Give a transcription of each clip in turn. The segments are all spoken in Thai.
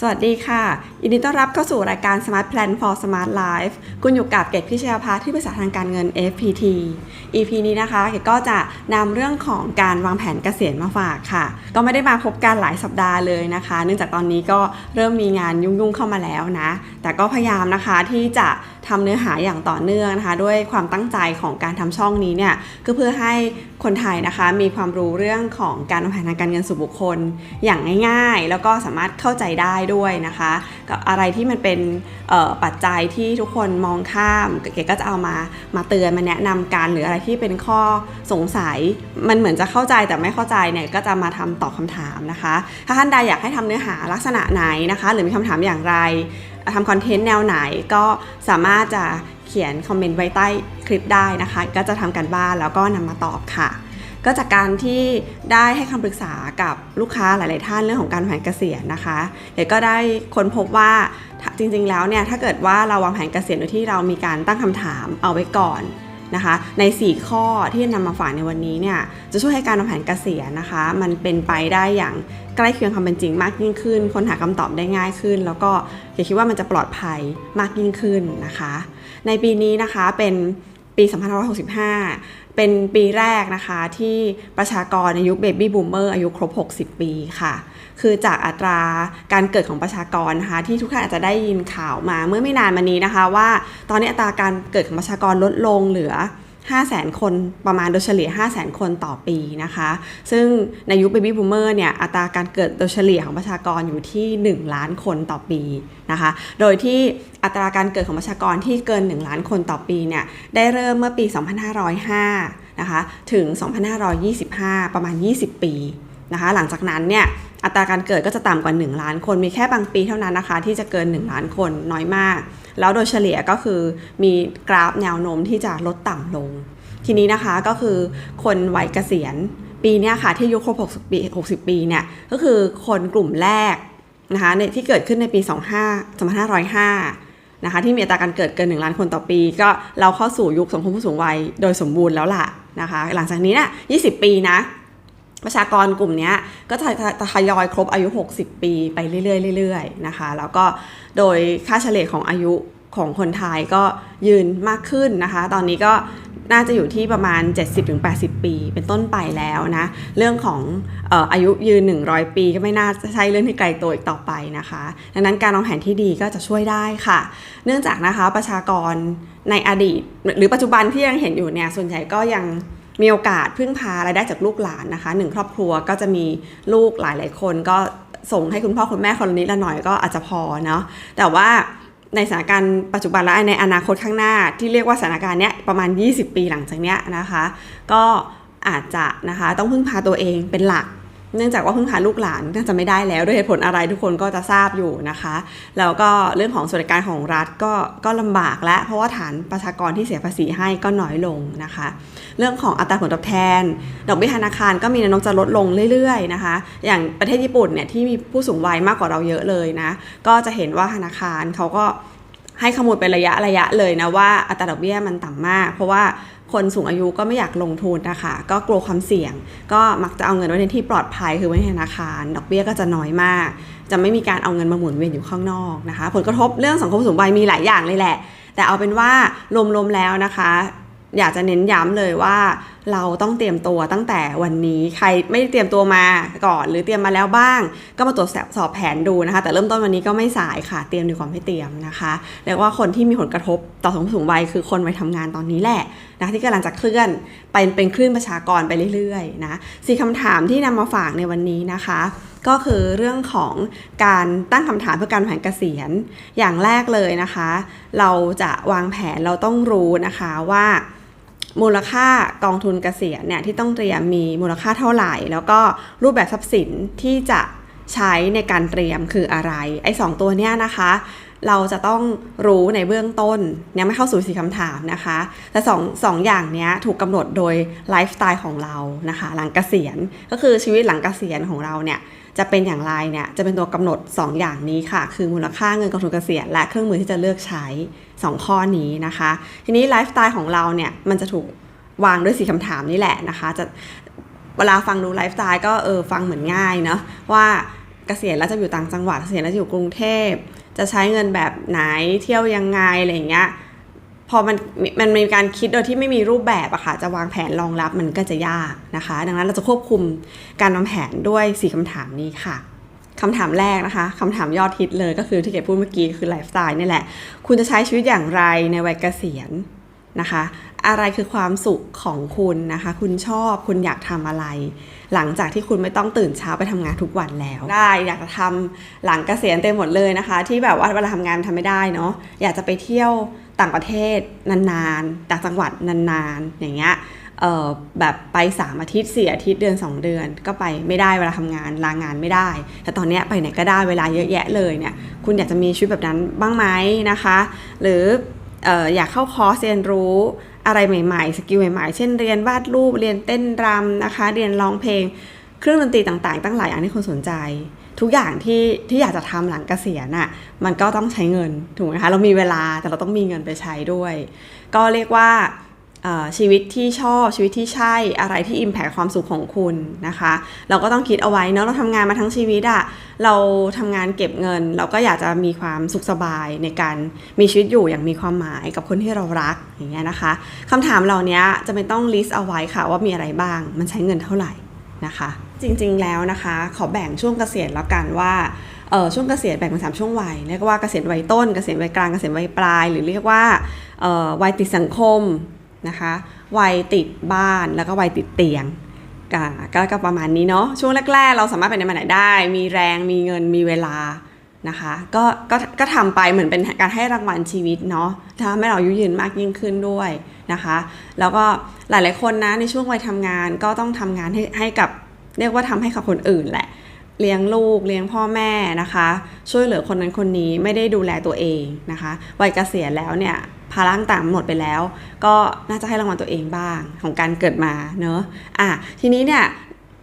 สวัสดีค่ะยินดีต้อนรับเข้าสู่รายการ Smart Plan for Smart Life คุณอยู่กับเกตพิชยาภาที่ปรึกษาทางการเงิน FPT EP นี้นะคะเกตก็จะนำเรื่องของการวางแผนเกษียณมาฝากค่ะ ก็ไม่ได้มาพบกันหลายสัปดาห์เลยนะคะ เนื่องจากตอนนี้ก็เริ่มมีงานยุ่งๆเข้ามาแล้วนะ แต่ก็พยายามนะคะที่จะทำเนื้อหาอย่างต่อเนื่องนะคะ ด้วยความตั้งใจของการทำช่องนี้เนี่ยก็เพื่อให้คนไทยนะคะมีความรู้เรื่องของการวางแผนทางการเงินส่วนบุคคล อย่างง่าย ๆ แล้วก็สามารถเข้าใจได้ด้วยนะคะ กับอะไรที่มันเป็นปัจจัยที่ทุกคนมองข้ามเก๋ก็จะเอามามาเตือนมาแนะนำกันหรืออะไรที่เป็นข้อสงสัย มันเหมือนจะเข้าใจแต่ไม่เข้าใจเนี่ยก็จะมาทำตอบคำถามนะคะ ถ้าท่านใดอยากให้ทำเนื้อหาลักษณะไหนนะคะ หรือมีคำถามอย่างไรทำคอนเทนต์แนวไหนก็สามารถจะเขียนคอมเมนต์ไว้ใต้คลิปได้นะคะ ก็จะทำกันบ้านแล้วก็นำมาตอบค่ะ ก็จากการที่ได้ให้คำปรึกษากับลูกค้าหลาย ๆ ท่านเรื่องของการวางแผนเกษียณนะคะเดี๋ยวก็ได้ค้นพบว่าจริง ๆ แล้วเนี่ยถ้าเกิดว่าเราวางแผนเกษียณโดยที่เรามีการตั้งคำถามเอาไว้ก่อนนะคะใน 4 ข้อที่นำมาฝากในวันนี้เนี่ยจะช่วยให้การวางแผนเกษียณนะคะ มันเป็นไปได้อย่างใกล้เคียงความเป็นจริงมากยิ่งขึ้นค้นหาคำตอบได้ง่ายขึ้น แล้วก็อย่าคิดว่ามันจะปลอดภัยมากยิ่งขึ้นนะคะ ในปีนี้นะคะเป็น ปี 2565 เป็นปีแรกนะคะที่ประชากรในยุคเบบี้บูมเมอร์อายุครบ 60 ปีค่ะ คือจากอัตราการเกิดของประชากรนะคะที่ทุกท่านอาจจะได้ยินข่าวมาเมื่อไม่นานมานี้นะคะ ว่าตอนนี้อัตราการเกิดของประชากรลดลงเหลือ 5 0 0 0 0 0 คนประมาณโดยเฉลี่ย5 0 0 0 0 0 คนต่อปีนะคะ ซึ่งในยุคเบบี้บูมเมอร์เนี่ยอัตราการเกิดโดยเฉลี่ยของประชากรอยู่ที่ 1 ล้านคนต่อปีนะคะ โดยที่อัตราการเกิดของประชากรที่เกิน 1 ล้านคนต่อปีเนี่ยได้เริ่มเมื่อปี 2505 นะคะถึง 2525 ประมาณ 20 ปีนะคะ หลังจากนั้นเนี่ย อัตราการเกิดก็จะต่ำกว่า 1 ล้านคน มีแค่บางปีเท่านั้นนะคะ ที่จะเกิน 1 ล้านคนน้อยมาก แล้วโดยเฉลี่ยก็คือมีกราฟแนวโน้มที่จะลดต่ำลง ทีนี้นะคะก็คือคนวัยเกษียณปีนี้ค่ะที่อายุครบ60 ปี 60 ปีเนี่ยก็คือคนกลุ่มแรกนะคะในที่เกิดขึ้นในปี 25 2505 นะคะที่มีอัตราการเกิดเกิน 1 ล้านคนต่อปี ก็เราเข้าสู่ยุคสังคมผู้สูงวัยโดยสมบูรณ์แล้วล่ะนะคะหลังจากนี้นะ20 ปีนะ ประชากรกลุ่มนี้ก็จะทยอยครบอายุ 60 ปีไปเรื่อยๆๆนะคะ แล้วก็โดยค่าเฉลี่ยของอายุของคนไทยก็ยืนมากขึ้นนะคะ ตอนนี้ก็น่าจะอยู่ที่ประมาณ 70-80 ปี เป็นต้นไปแล้วนะ เรื่องของอออายุยืน 100 ปีก็ไม่น่าจะใช่เรื่องที่ไกลตัวอีกต่อไปนะคะ ดังนั้นการวางแผนที่ดีก็จะช่วยได้ค่ะ เนื่องจากนะคะประชากรในอดีต หรือปัจจุบันที่ยังเห็นอยู่เนี่ยส่วนใหญ่ก็ยัง มีโอกาสพึ่งพารายได้จากลูกหลานนะคะหนึ่งครอบครัวก็จะมีลูกหลายหลายคนก็ส่งให้คุณพ่อคุณแม่คนนี้ละหน่อยก็อาจจะพอเนาะแต่ว่าในสถานการณ์ปัจจุบันและในอนาคตข้างหน้าที่เรียกว่าสถานการณ์เนี้ยประมาณ 20 ปีหลังจากเนี้ยนะคะ ก็อาจจะนะคะต้องพึ่งพาตัวเองเป็นหลัก เนื่องจากว่าพึ่งพาลูกหลานน่าจะไม่ได้แล้วด้วยเหตุผลอะไรทุกคนก็จะทราบอยู่นะคะ แล้วก็เรื่องของสวัสดิการของรัฐก็ก็ลำบากและเพราะว่าฐานประชากรที่เสียภาษีให้ก็น้อยลงนะคะ เรื่องของอัตราผลตอบแทน ดอกเบี้ยธนาคารก็มีแนวโน้มจะลดลงเรื่อยๆนะคะ อย่างประเทศญี่ปุ่นเนี่ยที่มีผู้สูงวัยมากกว่าเราเยอะเลยนะก็จะเห็นว่าธนาคารเขาก็ให้ข้อมูลเป็นระยะระยะเลยนะว่าอัตราดอกเบี้ยมันต่ำมาก เพราะว่า คนสูงอายุก็ไม่อยากลงทุนนะคะ ก็กลัวความเสี่ยง ก็มักจะเอาเงินไว้ในที่ปลอดภัยคือไว้ในธนาคาร ดอกเบี้ยก็จะน้อยมาก จะไม่มีการเอาเงินมาหมุนเวียนอยู่ข้างนอกนะคะ ผลกระทบเรื่องสังคมสูงวัยมีหลายอย่างเลยแหละ แต่เอาเป็นว่ารวมๆแล้วนะคะ อยากจะเน้นย้ำเลยว่า เราต้องเตรียมตัวตั้งแต่วันนี้ใครไม่เตรียมตัวมาก่อน หรือเตรียมมาแล้วบ้าง ก็มาตรวจสอบแผนดูนะคะ แต่เริ่มต้นวันนี้ก็ไม่สายค่ะเตรียมดีกว่าไม่เตรียมนะคะเรียกว่าคนที่มีผลกระทบต่อสังคมสูงวัยคือคนวัยทำงานตอนนี้แหละนะคะที่กำลังจะเคลื่อนไปเป็นคลื่นประชากรไปเรื่อยๆนะสี่คำถามที่นำมาฝากในวันนี้นะคะ ก็คือเรื่องของการตั้งคำถามเพื่อการวางแผนเกษียณอย่างแรกเลยนะคะ เราจะวางแผนเราต้องรู้นะคะว่า มูลค่ากองทุนเกษียณเนี่ยที่ต้องเตรียมมีมูลค่าเท่าไหร่ แล้วก็รูปแบบทรัพย์สินที่จะใช้ในการเตรียมคืออะไร ไอ้สองตัวเนี้ยนะคะ เราจะต้องรู้ในเบื้องต้นยังไม่เข้าสู่สี่คำถามนะคะ แต่สองสองอย่างเนี้ยถูกกำหนดโดยไลฟ์สไตล์ของเรานะคะ หลังเกษียณก็คือชีวิตหลังเกษียณของเราเนี่ยจะเป็นอย่างไรเนี่ยจะเป็นตัวกำหนด 2 อย่างนี้ค่ะ คือมูลค่าเงินกองทุนเกษียณและเครื่องมือที่จะเลือกใช้ 2 ข้อนี้นะคะ ทีนี้ไลฟ์สไตล์ของเราเนี่ยมันจะถูกวางด้วยสี่คำถามนี่แหละนะคะ จะเวลาฟังดูไลฟ์สไตล์ก็เออฟังเหมือนง่ายเนาะว่าเกษียณแล้วจะอยู่ต่างจังหวัดเกษียณแล้วจะอยู่กรุงเทพ จะใช้เงินแบบไหนเที่ยวยังไงอะไรอย่างเงี้ยพอมันมันมีการคิดโดยที่ไม่มีรูปแบบอะค่ะจะวางแผนรองรับมันก็จะยากนะคะ ดังนั้นเราจะควบคุมการวางแผนด้วย 4คำถามนี้ค่ะ คำถามแรกนะคะคำถามยอดฮิตเลยก็คือที่เกดพูดเมื่อกี้คือไลฟ์สไตล์นี่แหละ คุณจะใช้ชีวิตอย่างไรในวัยเกษียณนะคะ อะไรคือความสุขของคุณนะคะ คุณชอบคุณอยากทำอะไร หลังจากที่คุณไม่ต้องตื่นเช้าไปทำงานทุกวันแล้ว ได้อยากจะทำหลังเกษียณเต็มหมดเลยนะคะ ที่แบบว่าเวลาทำงานทำไม่ได้เนาะอยากจะไปเที่ยวต่างประเทศนานๆต่างจังหวัดนานๆ อย่างเงี้ย แบบไป 3 อาทิตย์4อาทิตย์เดือน 2 เดือน ก็ไปไม่ได้เวลาทำงานลางานไม่ได้ แต่ตอนนี้ไปไหนก็ได้เวลาเยอะแยะเลยเนี่ยคุณอยากจะมีชีวิตแบบนั้นบ้างไหมนะคะ หรือออยากเข้าคอร์สเรียนรู้อะไรใหม่ๆ สกิลใหม่ๆ เช่นเรียนวาดรูป เรียนเต้นรำนะคะ เรียนร้องเพลง เครื่องดนตรีต่างๆ ตั้งหลายอย่างที่คุณสนใจ ทุกอย่างที่ที่อยากจะทำหลังเกษียณน่ะมันก็ต้องใช้เงินถูกไหมคะเรามีเวลาแต่เราต้องมีเงินไปใช้ด้วย ก็เรียกว่า ชีวิตที่ชอบชีวิตที่ใช่อะไรที่ Impact ความสุขของคุณนะคะ เราก็ต้องคิดเอาไว้เนาะเราทำงานมาทั้งชีวิตอะเราทำงานเก็บเงิน เราก็อยากจะมีความสุขสบายในการมีชีวิตอยู่อย่างมีความหมายกับคนที่เรารักอย่างเงี้ยนะคะคำถามเหล่านี้จะไม่ต้อง list เอาไว้ค่ะว่ามีอะไรบ้าง มันใช้เงินเท่าไหร่นะคะ จริงๆแล้วนะคะ ขอแบ่งช่วงเกษียณแล้วกันว่าเออช่วงเกษียณแบ่งเป็นสามช่วงวัยเรียกว่าเกษียณวัยต้นเกษียณวัยกลางเกษียณวัยปลาย หรือเรียกว่าวัยติดสังคม นะคะวัยติดบ้านแล้วก็วัยติดเตียงก็ก็ประมาณนี้เนาะช่วงแรก ๆ เราสามารถไปไหนมาไหนได้ มีแรงมีเงินมีเวลานะคะก็ก็ก็ทำไปเหมือนเป็นการให้รางวัลชีวิตเนาะทำให้เราอายุยืนมากยิ่งขึ้นด้วยนะคะ แล้วก็หลายๆคนนะในช่วงวัยทำงานก็ต้องทำงานให้ให้กับเรียกว่าทำให้กับคนอื่นแหละเลี้ยงลูกเลี้ยงพ่อแม่นะคะ ช่วยเหลือคนนั้นคนนี้ไม่ได้ดูแลตัวเองนะคะวัยเกษียณแล้วเนี่ย ภาระต่างๆหมดไปแล้ว ก็น่าจะให้รางวัลตัวเองบ้างของการเกิดมาเนอะอะทีนี้เนี่ย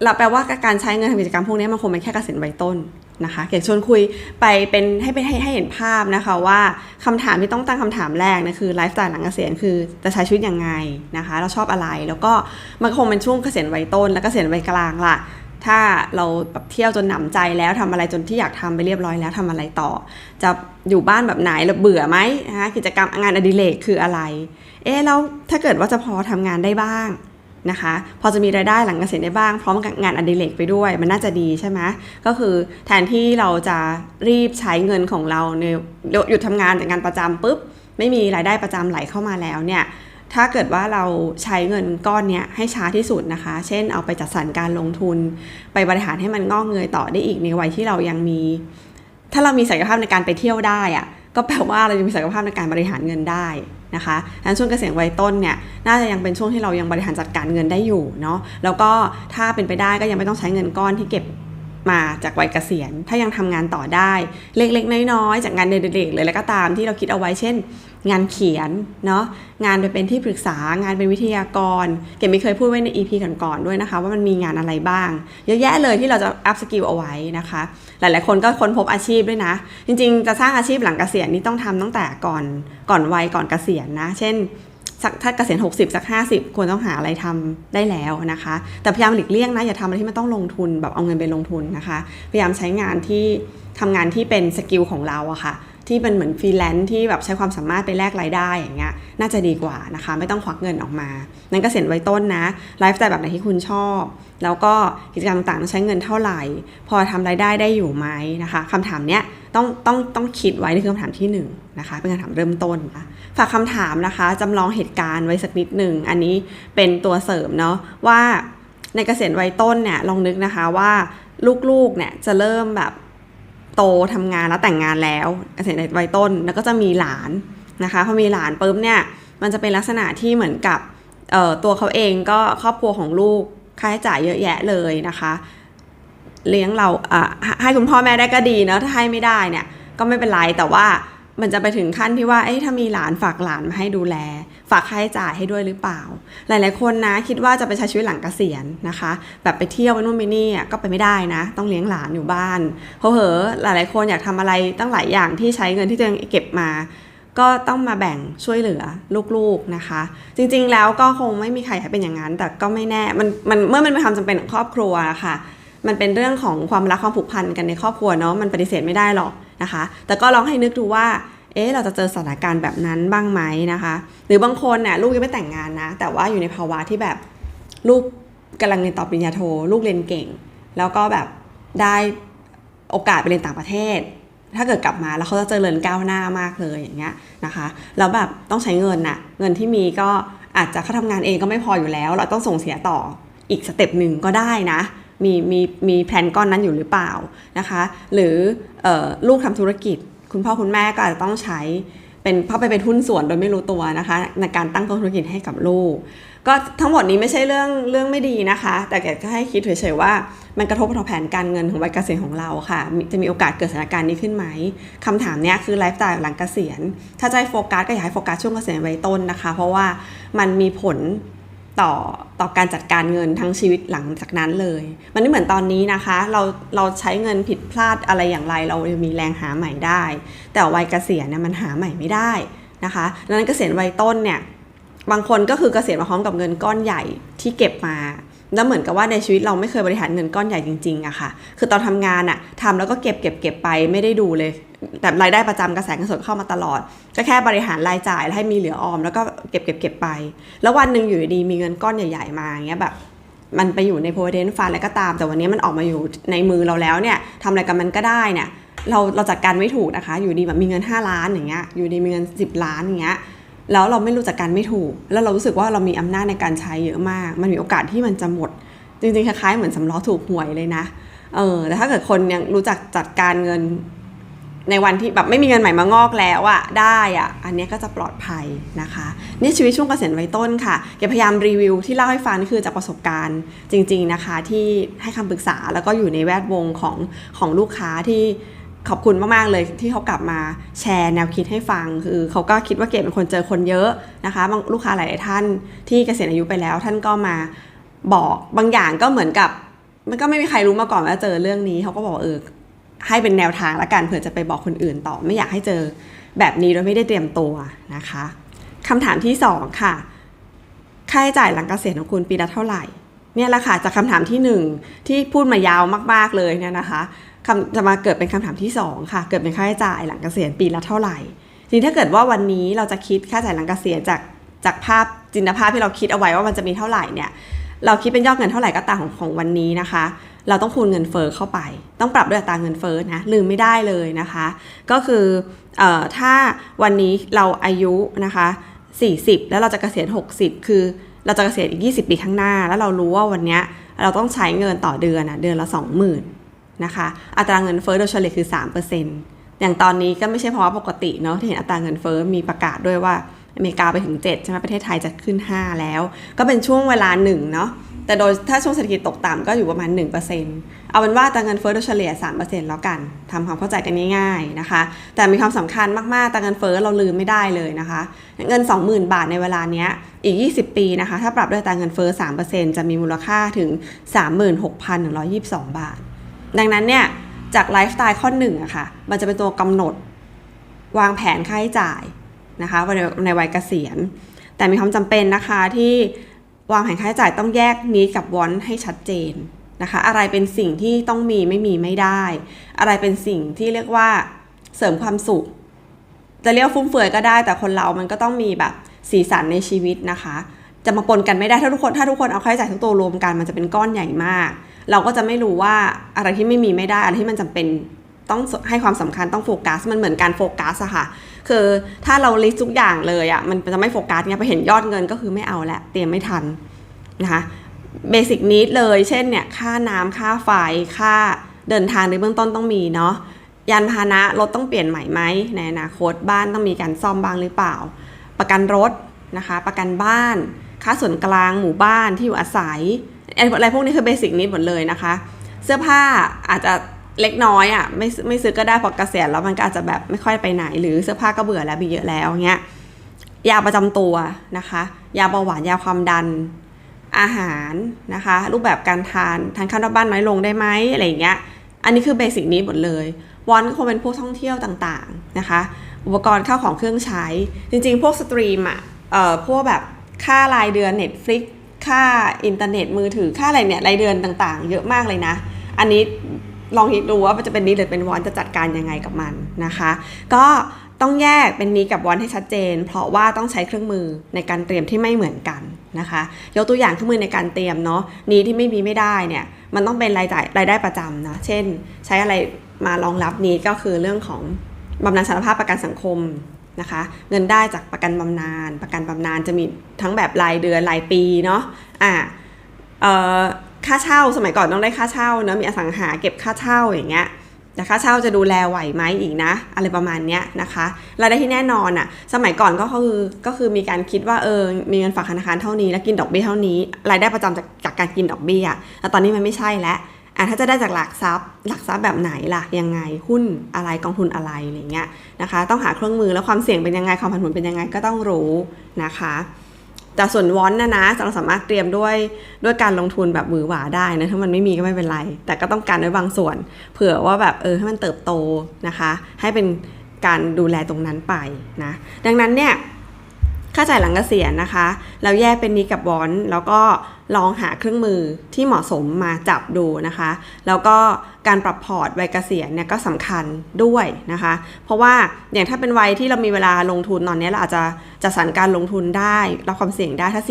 เราแปลว่าการใช้เงินทำกิจกรรมพวกนี้มันคงเป็นแค่เกษียณวัยต้นนะคะเกียชวนคุยไปเป็นให้เป็นให้ให้เห็นภาพนะคะว่าคำถามที่ต้องตั้งคำถามแรกนะคือไลฟ์สไตล์หลังเกษียณคือจะใช้ชีวิตยังไงนะคะ เราชอบอะไรแล้วก็มันคงเป็นช่วงเกษียณวัยต้น และเกษียณวัยกลางล่ะ ถ้าเราแบบเที่ยวจนหนำใจแล้วทำอะไรจนที่อยากทำไปเรียบร้อยแล้วทำอะไรต่อ จะอยู่บ้านแบบไหนเราเบื่อไหมนะคะกิจกรรมงานอดิเรกคืออะไร เอ๊ะแล้วถ้าเกิดว่าจะพอทำงานได้บ้างนะคะ พอจะมีรายได้หลังเกษียณได้บ้าง พร้อมกับงานอดิเรกไปด้วย มันน่าจะดีใช่ไหมก็คือแทนที่เราจะรีบใช้เงินของเราในหยุดทำงานจากงานประจำปุ๊บไม่มีรายได้ประจำไหลเข้ามาแล้วเนี่ย ถ้าเกิดว่าเราใช้เงินก้อนเนี้ยให้ช้าที่สุดนะคะ เช่นเอาไปจัดสรรการลงทุน ไปบริหารให้มันงอกเงยต่อได้อีกในวัยที่เรายังมี ถ้าเรามีศักยภาพในการไปเที่ยวได้อะก็แปลว่าเรายังมีศักยภาพในการบริหารเงินได้นะคะดังนั้นช่วงเกษียณวัยต้นเนี่ยน่าจะยังเป็นช่วงที่เรายังบริหารจัดการเงินได้อยู่เนาะ แล้วก็ถ้าเป็นไปได้ก็ยังไม่ต้องใช้เงินก้อนที่เก็บมาจากวัยเกษียณ ถ้ายังทำงานต่อได้ เล็กๆ น้อยๆ จากงานเด็กๆเลยแล้วก็ตามที่เราคิดเอาไว้เช่น งานเขียนเนาะงานไปเป็นที่ปรึกษางานเป็นวิทยากร เก๋ไม่เคยพูดไว้ใน EP ก่อนๆด้วยนะคะ ว่ามันมีงานอะไรบ้าง เยอะแยะเลยที่เราจะอัพสกิลเอาไว้นะคะ หลายๆคนก็ค้นพบอาชีพด้วยนะ จริงๆ จะสร้างอาชีพหลังเกษียณนี่ต้องทำตั้งแต่ก่อนก่อนวัยก่อนเกษียณนะ เช่นสักถ้าเกษียณ 60 สัก 50 ควรต้องหาอะไรทำได้แล้วนะคะ แต่พยายามหลีกเลี่ยงนะ อย่าทำอะไรที่มันต้องลงทุนแบบเอาเงินไปลงทุนนะคะ พยายามใช้งานที่ทำงานที่เป็นสกิลของเราอะค่ะ ที่เป็นเหมือนฟรีแลนซ์ที่แบบใช้ความสามารถไปแลกรายได้อย่างเงี้ยน่าจะดีกว่านะคะ ไม่ต้องควักเงินออกมา นั่นก็เกษียณไว้ต้นนะไลฟ์สไตล์แบบไหนที่คุณชอบ แล้วก็กิจกรรมต่างๆต้องใช้เงินเท่าไหร่ พอทำรายได้ได้อยู่ไหมนะคะคำถามเนี้ยต้องต้องต้องคิดไว้นี่คือคำถามที่หนึ่งนะคะเป็นคำถามเริ่มต้นนะฝากคำถามนะคะจำลองเหตุการณ์ไว้สักนิดหนึ่งอันนี้เป็นตัวเสริมเนาะว่าในเกษียณวัยต้นเนี่ยลองนึกนะคะว่าลูกๆเนี่ยจะเริ่มแบบ โตทำงานแล้วแต่งงานแล้วเกษียณวัยต้นแล้วก็จะมีหลานนะคะพอมีหลานปุ๊บเนี่ยมันจะเป็นลักษณะที่เหมือนกับตัวเขาเองก็ครอบครัวของลูกค่าใช้จ่ายเยอะแยะเลยนะคะ เลี้ยงเราให้คุณพ่อแม่ได้ก็ดีนะถ้าให้ไม่ได้เนี่ยก็ไม่เป็นไรแต่ว่ามันจะไปถึงขั้นที่ว่าเอ้ยถ้ามีหลานฝากหลานมาให้ดูแล ฝากค่าใช้จ่ายให้ด้วยหรือเปล่า หลาย ๆ คนนะ คิดว่าจะไปใช้ชีวิตหลังเกษียณนะคะ แบบไปเที่ยวไปนู่นไปนี่อะก็ไปไม่ได้นะ ต้องเลี้ยงหลานอยู่บ้านเพราะเหอหลาย ๆ คนอยากทำอะไรตั้งหลายอย่างที่ใช้เงินที่ตัวเองเก็บมา ก็ต้องมาแบ่งช่วยเหลือลูก ๆ นะคะ จริง ๆ แล้วก็คงไม่มีใครให้เป็นอย่างนั้น แต่ก็ไม่แน่มันมันเมื่อมันเป็นความจำเป็นของครอบครัวะค่ะมันเป็นเรื่องของความรักความผูกพันกันในครอบครัวเนาะมันปฏิเสธไม่ได้หรอกนะคะ แต่ก็ลองให้นึกดูว่า เอ๊ะเราจะเจอสถานการณ์แบบนั้นบ้างไหมนะคะ หรือบางคนเนี่ยลูกยังไม่แต่งงานนะ แต่ว่าอยู่ในภาวะที่แบบลูกกำลังเรียนต่อปริญญาโท ลูกเรียนเก่ง แล้วก็แบบได้โอกาสไปเรียนต่างประเทศ ถ้าเกิดกลับมาแล้วเขาจะเจริญก้าวหน้ามากเลยอย่างเงี้ยนะคะแล้วแบบต้องใช้เงินน่ะเงินที่มีก็อาจจะเขาทำงานเองก็ไม่พออยู่แล้ว เราต้องส่งเสียต่ออีกสเต็ปหนึ่งก็ได้นะมีมีมีแผนก้อนนั้นอยู่หรือเปล่านะคะ หรือออลูกทำธุรกิจ คุณพ่อคุณแม่ก็อาจจะต้องใช้เป็นเข้าไปเป็นหุ้นส่วนโดยไม่รู้ตัวนะคะในการตั้งต้นธุรกิจให้กับลูก ก็ทั้งหมดนี้ไม่ใช่เรื่องเรื่องไม่ดีนะคะ แต่แกก็ให้คิดเฉยๆว่า มันกระทบต่อแผนการเงินของวัยเกษียณของเราค่ะ จะมีโอกาสเกิดสถานการณ์นี้ขึ้นไหมคำถามเนี้ยคือไลฟ์สไตล์หลังเกษียณ ถ้าจะให้โฟกัสก็อยากให้โฟกัสช่วงเกษียณวัยต้นนะคะ เพราะว่ามันมีผล ต่อต่อการจัดการเงินทั้งชีวิตหลังจากนั้นเลย มันไม่เหมือนตอนนี้นะคะ เราเราใช้เงินผิดพลาดอะไรอย่างไร เรายังมีแรงหาใหม่ได้ แต่วัยเกษียณเนี่ยมันหาใหม่ไม่ได้นะคะดังนั้นเกษียณวัยต้นเนี่ยบางคนก็คือเกษียณมาพร้อมกับเงินก้อนใหญ่ที่เก็บมา แล้วเหมือนกับว่าในชีวิตเราไม่เคยบริหารเงินก้อนใหญ่จริงๆอะค่ะ คือตอนทำงานอะทำแล้วก็เก็บเก็บเก็บไปไม่ได้ดูเลย แต่รายได้ประจำกระแสเงินสดเข้ามาตลอด ก็แค่บริหารรายจ่ายให้มีเหลือออม แล้วก็เก็บเก็บเก็บไป แล้ววันหนึ่งอยู่ดีมีเงินก้อนใหญ่ ๆ มาอย่างเงี้ยแบบมันไปอยู่ใน provident fund อะไรก็ตาม แต่วันนี้มันออกมาอยู่ในมือเราแล้วเนี่ยทำอะไรกับมันก็ได้เนี่ยเราเราจัดการไม่ถูกนะคะ อยู่ดีแบบมีเงิน 5 ล้านอย่างเงี้ยอยู่ดีมีเงิน 10 ล้านอย่างเงี้ย แล้วเราไม่รู้จักการไม่ถูก แล้วเรารู้สึกว่าเรามีอำนาจในการใช้เยอะมาก มันมีโอกาสที่มันจะหมด จริงๆคล้ายๆเหมือนสำล้อถูกหวยเลยนะ เออ แต่ถ้าเกิดคนยังรู้จักจัดการเงิน ในวันที่แบบไม่มีเงินใหม่มางอกแล้วอะได้อะอันนี้ก็จะปลอดภัยนะคะ นี่ชีวิตช่วงเกษียณวัยต้นค่ะเก็บพยายามรีวิวที่เล่าให้ฟังนี่คือจากประสบการณ์จริง ๆนะคะ ที่ให้คำปรึกษาแล้วก็อยู่ในแวดวงของของลูกค้าที่ ขอบคุณมาก ๆ เลยที่เขากลับมาแชร์แนวคิดให้ฟัง คือเขาก็คิดว่าเกดเป็นคนเจอคนเยอะนะคะบางลูกค้าหลายท่านที่เกษียณอายุไปแล้ว ท่านก็มาบอกบางอย่างก็เหมือนกับ มันก็ไม่มีใครรู้มาก่อนว่าเจอเรื่องนี้เขาก็บอกเออให้เป็นแนวทางละกันเผื่อจะไปบอกคนอื่นต่อ ไม่อยากให้เจอแบบนี้โดยไม่ได้เตรียมตัวนะคะคำถามที่สองค่ะ ค่าใช้จ่ายหลังเกษียณของคุณปีละเท่าไหร่ เนี่ยแหละค่ะจากคำถามที่หนึ่งที่พูดมายาวมากๆเลยเนี่ยนะคะ คำจะมาเกิดเป็นคำถามที่สองค่ะ เกิดเป็นค่าใช้จ่ายหลังเกษียณปีละเท่าไหร่ทีนี้ถ้าเกิดว่าวันนี้เราจะคิดค่าใช้จ่ายหลังเกษียณจากจากภาพจินตภาพที่เราคิดเอาไว้ว่ามันจะมีเท่าไหร่เนี่ยเราคิดเป็นยอดเงินเท่าไหร่ก็ตามของของวันนี้นะคะ เราต้องคูณเงินเฟอ้อเข้าไป ต้องปรับด้วยอัตราเงินเฟ้อนะลืมไม่ได้เลยนะคะ ก็คือออถ้าวันนี้เราอายุนะคะ 40 แล้วเราจะเกษียณ 60 คือเราจะเกษียณอีก 20 ปีข้างหน้า แล้วเรารู้ว่าวันเนี้ยเราต้องใช้เงินต่อเดือนอะเดือนละ 20,000 นะคะอัตราเงินเฟ้อโดยเฉลี่ยคือ 3%อย่างตอนนี้ก็ไม่ใช่เพราะว่าปกติเนาะที่เห็นอัตราเงินเฟ้อมีประกาศด้วยว่าอเมริกาไปถึง 7 ใช่ไหมประเทศไทยจะขึ้น 5 แล้ว ก็เป็นช่วงเวลาหนึ่งเนาะแต่โดยถ้าช่วงเศรษฐกิจตกต่ำก็อยู่ประมาณ 1%เอาเป็นว่าอัตราเงินเฟ้อโดยเฉลี่ย 3%แล้วกันทำความเข้าใจกันง่ายๆนะคะ แต่มีความสำคัญมากๆอัตราเงินเฟ้อเราลืมไม่ได้เลยนะคะ เงิน 20,000 บาทในเวลานี้อีก 20 ปีนะคะ ถ้าปรับด้วยอัตราเงินเฟ้อ 3%จะมีมูลค่าถึง 36,122 บาท ดังนั้นเนี่ยจากไลฟ์สไตล์ข้อหนึ่งอะค่ะ มันจะเป็นตัวกำหนดวางแผนค่าใช้จ่ายนะคะในวัยเกษียณ แต่มีความจำเป็นนะคะที่วางแผนค่าใช้จ่ายต้องแยกนี้กับวอนให้ชัดเจนนะคะ อะไรเป็นสิ่งที่ต้องมีไม่มีไม่ได้ อะไรเป็นสิ่งที่เรียกว่าเสริมความสุข จะเรียกฟุ่มเฟือยก็ได้ แต่คนเรามันก็ต้องมีแบบสีสันในชีวิตนะคะ จะมาปนกันไม่ได้ถ้าทุกคนถ้าทุกคนเอาค่าใช้จ่ายทั้งตัวรวมกันมันจะเป็นก้อนใหญ่มาก เราก็จะไม่รู้ว่าอะไรที่ไม่มีไม่ได้ อะไรที่มันจำเป็นต้องให้ความสำคัญต้องโฟกัส มันเหมือนการโฟกัสอะค่ะ คือถ้าเราลิสต์ทุกอย่างเลยอะมันจะไม่โฟกัสเนี่ยไปเห็นยอดเงินก็คือไม่เอาละเตรียมไม่ทันนะคะเบสิกนิดเลยเช่นเนี่ยค่าน้ำค่าไฟค่าเดินทางในเบื้องต้นต้องมีเนาะยานพาหนะรถต้องเปลี่ยนใหม่ไหมในอนาคตบ้านต้องมีการซ่อมบ้างหรือเปล่า ประกันรถนะคะ ประกันบ้าน ค่าส่วนกลางหมู่บ้านที่อยู่อาศัย อะไรพวกนี้คือเบสิกนิดหมดเลยนะคะ เสื้อผ้าอาจจะเล็กน้อยอะ่ะไม่ไม่ซื้อก็ได้พอเกษียณแล้วมันก็อาจจะแบบไม่ค่อยไปไหน หรือเสื้อผ้าก็เบื่อแล้วมีเยอะแล้วเงี้ยยาประจำตัวนะคะ ยาเบาหวานยาความดันอาหารนะคะ รูปแบบการทานทานข้าวนอกบ้านน้อยลงได้ไหมอะไรอย่างเงี้ยอันนี้คือเบสิกนี้หมดเลยวอนก็คงเป็นพวกท่องเที่ยวต่างๆนะคะ อุปกรณ์ข้าวของเครื่องใช้ จริงๆ พวกสตรีมอะเอ่อพวกแบบค่ารายเดือน Netflix ค่าอินเทอร์เน็ตมือถือค่าอะไรเนี่ยรายเดือนต่างๆ เยอะมากเลยนะ อันนี้ลองคิดดูว่ามันจะเป็นนี้หรือเป็นวอนจะจัดการยังไงกับมันนะคะ ก็ต้องแยกเป็นนี้กับวอนให้ชัดเจน เพราะว่าต้องใช้เครื่องมือในการเตรียมที่ไม่เหมือนกันนะคะยกตัวอย่างเครื่องมือในการเตรียมเนาะนี้ที่ไม่มีไม่ได้เนี่ยมันต้องเป็นรายจ่ายรายได้ประจำนะเช่น ใช้อะไรมารองรับนี้ก็คือเรื่องของบำนาญสารภาพประกันสังคม นะคะเงินได้จากประกันบำนาญประกันบำนาญจะมีทั้งแบบรายเดือนรายปีเนาะอ่าเอ่อค่าเช่าสมัยก่อนต้องได้ค่าเช่าเนอะมีอสังหาเก็บค่าเช่าอย่างเงี้ยแต่ค่าเช่าจะดูแลไหวไหมอีกนะ อะไรประมาณเนี้ยนะคะรายได้ที่แน่นอนอะ่ะสมัยก่อนก็คือก็คือมีการคิดว่าเออมีเงินฝากธนาคารเท่านี้แล้วกินดอกเบี้ยเท่านี้ รายได้ประจำจากจากการกินดอกเบี้ยแต่ตอนนี้มันไม่ใช่แล้ว อะถ้าจะได้จากหลักทรัพย์ หลักทรัพย์แบบไหนล่ะยังไงหุ้นอะไรกองทุนอะไรอะไรเงี้ยนะคะ ต้องหาเครื่องมือแล้วความเสี่ยงเป็นยังไงความผันผวนเป็นยังไงก็ต้องรู้นะคะแต่ส่วนวอนนะนะเราสามารถเตรียมด้วยด้วยการลงทุนแบบหวือหวาได้นะถ้ามันไม่มีก็ไม่เป็นไร แต่ก็ต้องการไว้บางส่วน เผื่อว่าแบบเออให้มันเติบโตนะคะ ให้เป็นการดูแลตรงนั้นไปนะดังนั้นเนี่ย ค่าจ่ายหลังเกษียณนะคะ เราแยกเป็นนี้กับวอนแล้วก็ลองหาเครื่องมือที่เหมาะสมมาจับดูนะคะ แล้วก็การปรับพอร์ตวัยเกษียณเนี่ยก็สำคัญด้วยนะคะ เพราะว่าอย่างถ้าเป็นวัยที่เรามีเวลาลงทุนตอนนี้เราอาจจะจะสรรการลงทุนได้รับความเสี่ยงได้ถ้า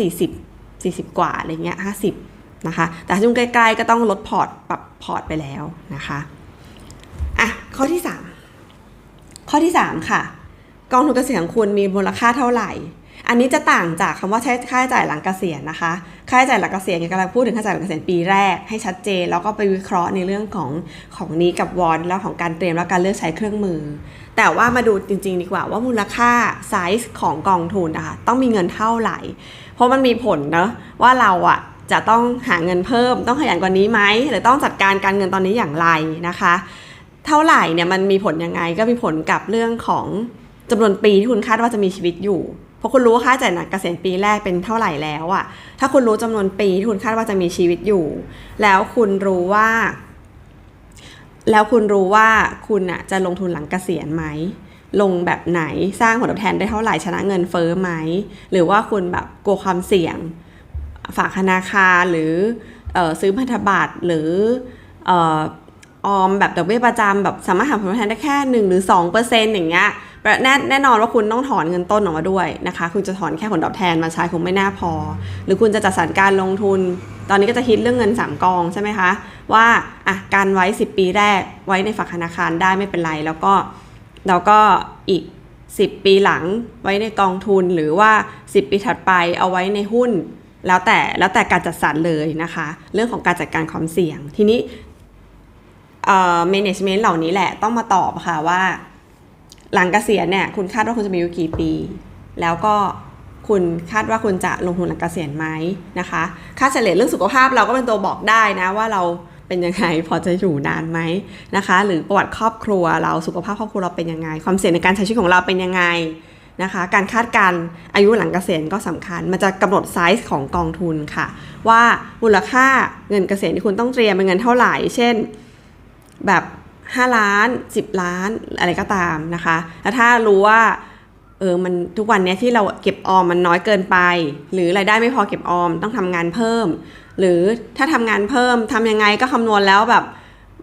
40 40 กว่าอะไรเงี้ย50นะคะ แต่ช่วงใกล้ๆก็ต้องลดพอร์ตปรับพอร์ตไปแล้วนะคะอะข้อที่ 3 ข้อที่ 3 ค่ะ กองทุนเกษียณของคุณมีมูลค่าเท่าไหร่ อันนี้จะต่างจากคำว่าใช้ค่าใช้จ่ายหลังเกษียณนะคะ ค่าใช้จ่ายหลังเกษียณกำลังพูดถึงค่าใช้จ่ายหลังเกษียณปีแรกให้ชัดเจน แล้วก็ไปวิเคราะห์ในเรื่องของของนี้กับวอนแล้วของการเตรียมและการเลือกใช้เครื่องมือ แต่ว่ามาดูจริง ๆ ดีกว่าว่ามูลค่าไซส์ของกองทุนนะคะต้องมีเงินเท่าไหร่ เพราะมันมีผลเนอะว่าเราอะจะต้องหาเงินเพิ่ม ต้องขยันกว่านี้ไหมหรือต้องจัดการการเงินตอนนี้อย่างไรนะคะ เท่าไหร่เนี่ยมันมีผลยังไงก็มีผลกับเรื่องของจำนวนปีที่คุณคาดว่าจะมีชีวิตอยู่ เพราะคุณรู้ค่าใช้จ่ายหนักเกษียณปีแรกเป็นเท่าไหร่แล้วอะถ้าคุณรู้จำนวนปีที่คุณคาดว่าจะมีชีวิตอยู่ แล้วคุณรู้ว่า แล้วคุณรู้ว่าคุณอะจะลงทุนหลังเกษียณไหมลงแบบไหนสร้างผลตอบแทนได้เท่าไหร่ชนะเงินเฟ้อไหม หรือว่าคุณแบบกลัวความเสี่ยง ฝากธนาคารหรือออซื้อพันธบัตรหรือออออมแบบดอกเบี้ยประจำแบบสามารถหาผลตอบแทนได้แค่ 1 หรือ2เปอร์เซ็นต์อย่างเงี้ย แน่แน่นอนว่าคุณต้องถอนเงินต้นออกมาด้วยนะคะ คุณจะถอนแค่ผลตอบแทนมาใช้คงไม่น่าพอ หรือคุณจะจัดสรรการลงทุน ตอนนี้ก็จะฮิตเรื่องเงิน 3 กองใช่ไหมคะ ว่าอะการไว้ 10 ปีแรกไว้ในฝากธนาคารได้ไม่เป็นไร แล้วก็แล้วก็อีก 10 ปีหลังไว้ในกองทุนหรือว่า 10 ปีถัดไปเอาไว้ในหุ้น แล้วแต่แล้วแต่การจัดสรรเลยนะคะ เรื่องของการจัดการความเสี่ยงทีนี้เอ่อ management เหล่านี้แหละต้องมาตอบค่ะว่า หลังเกษียณเนี่ยคุณคาดว่าคุณจะมีอายู่กี่ปี แล้วก็คุณคาดว่าคุณจะลงทุนหลังเกษียณไหมนะคะ ค่าเฉลี่ยเรื่องสุขภาพเราก็เป็นตัวบอกได้นะว่าเราเป็นยังไงพอจะอยู่นานไหมนะคะ หรือประวัติครอบครัวเราสุขภาพครอบครัวเราเป็นยังไง ความเสี่ยงในการใช้ชีวิตของเราเป็นยังไงนะคะ การคาดการอายุหลังเกษียณก็สำคัญ มันจะกำหนดไซส์ของกองทุนค่ะ ว่ามูลค่าเงินเกษียณที่คุณต้องเตรียมเป็นเงินเท่าไหร่ เช่น แบบ 5 ล้าน 10 ล้านอะไรก็ตามนะคะ แล้วถ้ารู้ว่าเออมันทุกวันนี้ที่เราเก็บออมมันน้อยเกินไป หรือรายได้ไม่พอเก็บออมต้องทำงานเพิ่ม หรือถ้าทำงานเพิ่มทำยังไงก็คำนวณแล้วแบบ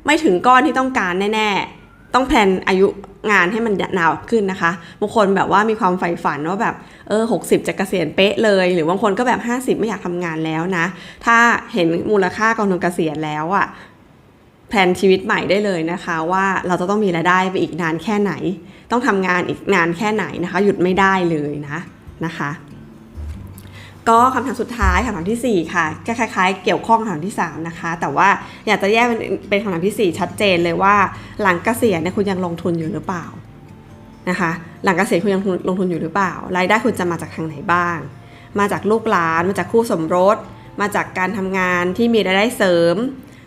ไม่ถึงก้อนที่ต้องการแน่ๆ ต้องแพลนอายุงานให้มันยาวขึ้นนะคะ บางคนแบบว่ามีความใฝ่ฝันว่าแบบเออ60จะเกษียณเป๊ะเลย หรือบางคนก็แบบ 50 ไม่อยากทำงานแล้วนะ ถ้าเห็นมูลค่ากองทุนเกษียณแล้วอะ่ะ แผนชีวิตใหม่ได้เลยนะคะว่าเราจะต้องมีรายได้ไปอีกนานแค่ไหน ต้องทำงานอีกนานแค่ไหนนะคะ หยุดไม่ได้เลยนะนะคะ ก็คำถามสุดท้ายคำถามทีสี่4 ค่ะก็คล้ายๆ เกี่ยวข้องคำถามที่ 3 นะคะ แต่ว่าอยากจะแยกเป็นเป็นคำถามทีสี่ 4 ชัดเจนเลยว่า หลังเกษียณเนี่ยคุณยังลงทุนอยู่หรือเปล่านะคะ หลังเกษียณคุณยังลงทุนอยู่หรือเปล่า รายได้คุณจะมาจากทางไหนบ้าง มาจากลูกหลาน มาจากคู่สมรส มาจากการทำงานที่มีรายได้เสริม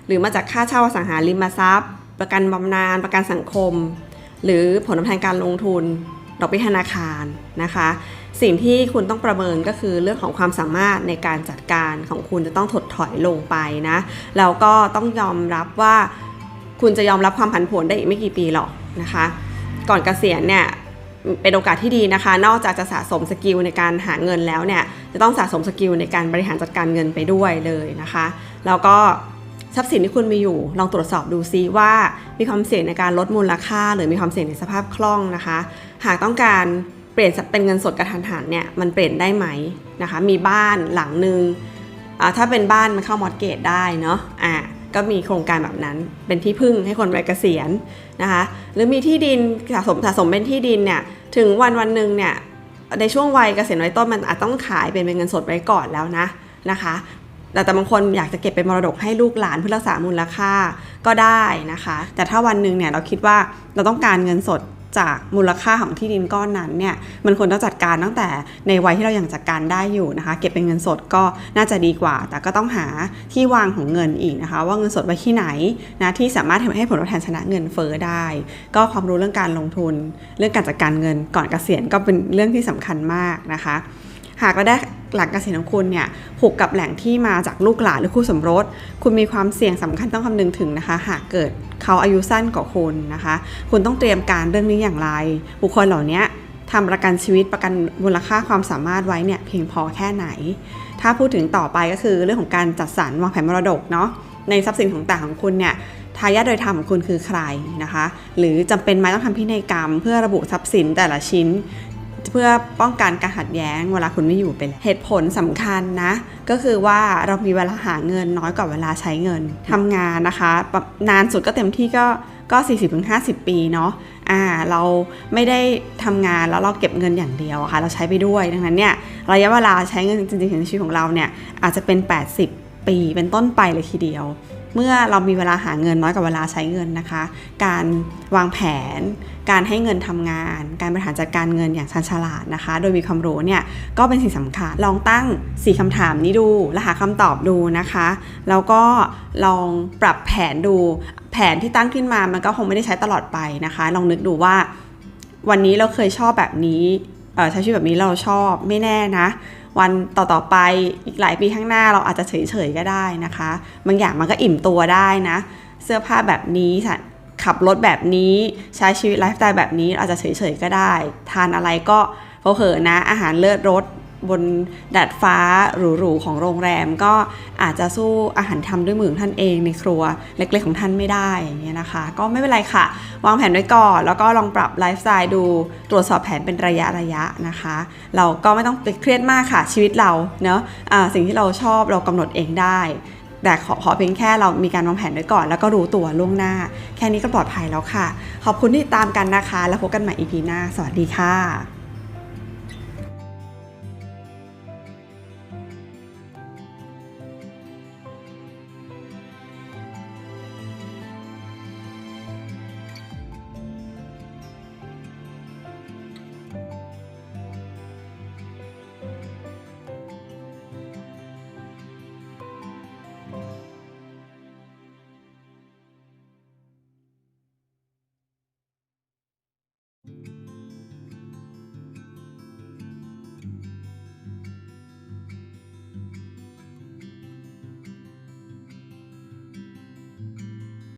หรือมาจากค่าเช่าอสังหาริมทรัพย์ ประกันบำนาญประกันสังคม หรือผลตอบแทนการลงทุนดอกเบี้ยธนาคารนะคะ สิ่งที่คุณต้องประเมินก็คือเรื่องของความสามารถในการจัดการของคุณจะต้องถดถอยลงไปนะแล้วก็ต้องยอมรับว่าคุณจะยอมรับความผันผวนได้อีกไม่กี่ปีหรอกนะคะ ก่อนเกษียณเนี่ยเป็นโอกาสที่ดีนะคะ นอกจากจะสะสมสกิลในการหาเงินแล้วเนี่ยจะต้องสะสมสกิลในการบริหารจัดการเงินไปด้วยเลยนะคะ แล้วก็ ทรัพย์สินที่คุณมีอยู่ ลองตรวจสอบดูซิว่ามีความเสี่ยงในการลดมูลค่า หรือมีความเสี่ยงในสภาพคล่องนะคะ หากต้องการเปลี่ยนเป็นเงินสดกระทันหันเนี่ยมันเปลี่ยนได้ไหมนะคะ มีบ้านหลังหนึ่งอ่าถ้าเป็นบ้านมันเข้ามอดเกตได้เนาะอ่าก็มีโครงการแบบนั้นเป็นที่พึ่งให้คนวัยเกษียณนะคะหรือมีที่ดินสะสมสะสมเป็นที่ดินเนี่ยถึงวันวันหนึ่งเนี่ยในช่วงวัยเกษียณวัยต้นมันอาจต้องขายเป็นเป็นเงินสดไว้ก่อนแล้วนะนะคะ แต่แต่บางคนอยากจะเก็บเป็นมรดกให้ลูกหลานเพื่อรักษามูลค่าก็ได้นะคะ แต่ถ้าวันหนึ่งเนี่ยเราคิดว่าเราต้องการเงินสดจากมูลค่าของที่ดินก้อนนั้นเนี่ยมันควรต้องจัดการตั้งแต่ในวัยที่เรายังจัดการได้อยู่นะคะ เก็บเป็นเงินสดก็น่าจะดีกว่า แต่ก็ต้องหาที่วางของเงินอีกนะคะ ว่าเงินสดไว้ที่ไหนนะที่สามารถทำให้ผลตอบแทนชนะเงินเฟ้อได้ ก็ความรู้เรื่องการลงทุน เรื่องการจัดการเงินก่อนเกษียณก็เป็นเรื่องที่สำคัญมากนะคะ หากเราได้ หลังเกษียณของคุณเนี่ยผูกกับแหล่งที่มาจากลูกหลานหรือคู่สมรส คุณมีความเสี่ยงสำคัญต้องคำนึงถึงนะคะ หากเกิดเขาอายุสั้นกว่าคุณนะคะ คุณต้องเตรียมการเรื่องนี้อย่างไร บุคคลเหล่านี้ทำประกันชีวิตประกันมูลค่าความสามารถไว้เนี่ยเพียงพอแค่ไหน ถ้าพูดถึงต่อไปก็คือเรื่องของการจัดสรรวางแผนมรดกเนาะในทรัพย์สินของต่างของคุณเนี่ยทายาทโดยธรรมของคุณคือใครนะคะ หรือจำเป็นไหมต้องทำพินัยกรรม เพื่อระบุทรัพย์สินแต่ละชิ้น เพื่อป้องกันการขัดแย้งเวลาคุณไม่อยู่ไปแล้วเหตุผลสำคัญนะ ก็คือว่าเรามีเวลาหาเงินน้อยกว่าเวลาใช้เงินทำงานนะคะ นานสุดก็เต็มที่ก็ก็ 40-50 ปีเนาะอ่าเราไม่ได้ทำงานแล้วเราเก็บเงินอย่างเดียวอะค่ะเราใช้ไปด้วยดังนั้นเนี่ยระยะเวลาใช้เงินจริงๆในชีวิตของเราเนี่ยอาจจะเป็น 80 ปีเป็นต้นไปเลยทีเดียว เมื่อเรามีเวลาหาเงินน้อยกว่าเวลาใช้เงินนะคะ การวางแผน การให้เงินทำงาน การบริหารจัดการเงินอย่างชันฉลาดนะคะ โดยมีความรู้เนี่ยก็เป็นสิ่งสำคัญ ลองตั้ง 4คำถามนี้ดูและหาคำตอบดูนะคะ แล้วก็ลองปรับแผนดู แผนที่ตั้งขึ้นมามันก็คงไม่ได้ใช้ตลอดไปนะคะ ลองนึกดูว่า วันนี้เราเคยชอบแบบนี้ใช้ชีวิตแบบนี้เราชอบไม่แน่นะ วันต่อๆไปอีกหลายปีข้างหน้าเราอาจจะเฉยๆก็ได้นะคะ บางอย่างมันก็อิ่มตัวได้นะ เสื้อผ้าแบบนี้ขับรถแบบนี้ใช้ชีวิตไลฟ์สไตล์แบบนี้อาจจะเฉยๆก็ได้ ทานอะไรก็เผลอๆนะอาหารเลิศรส บนดาดฟ้าหรูๆของโรงแรมก็อาจจะสู้อาหารทำด้วยมือท่านเองในครัวเล็กๆของท่านไม่ได้อย่างเงี้ยนะคะ ก็ไม่เป็นไรค่ะ วางแผนไว้ก่อน แล้วก็ลองปรับไลฟ์สไตล์ดูตรวจสอบแผนเป็นระยะระยะนะคะ เราก็ไม่ต้องไปเครียดมากค่ะชีวิตเราเนาะะสิ่งที่เราชอบเรากำหนดเองได้แต่ขอขอเพียงแค่เรามีการวางแผนไว้ก่อน แล้วก็รู้ตัวล่วงหน้า แค่นี้ก็ปลอดภัยแล้วค่ะ ขอบคุณที่ตามกันนะคะ แล้วพบกันใหม่ EP หน้า สวัสดีค่ะ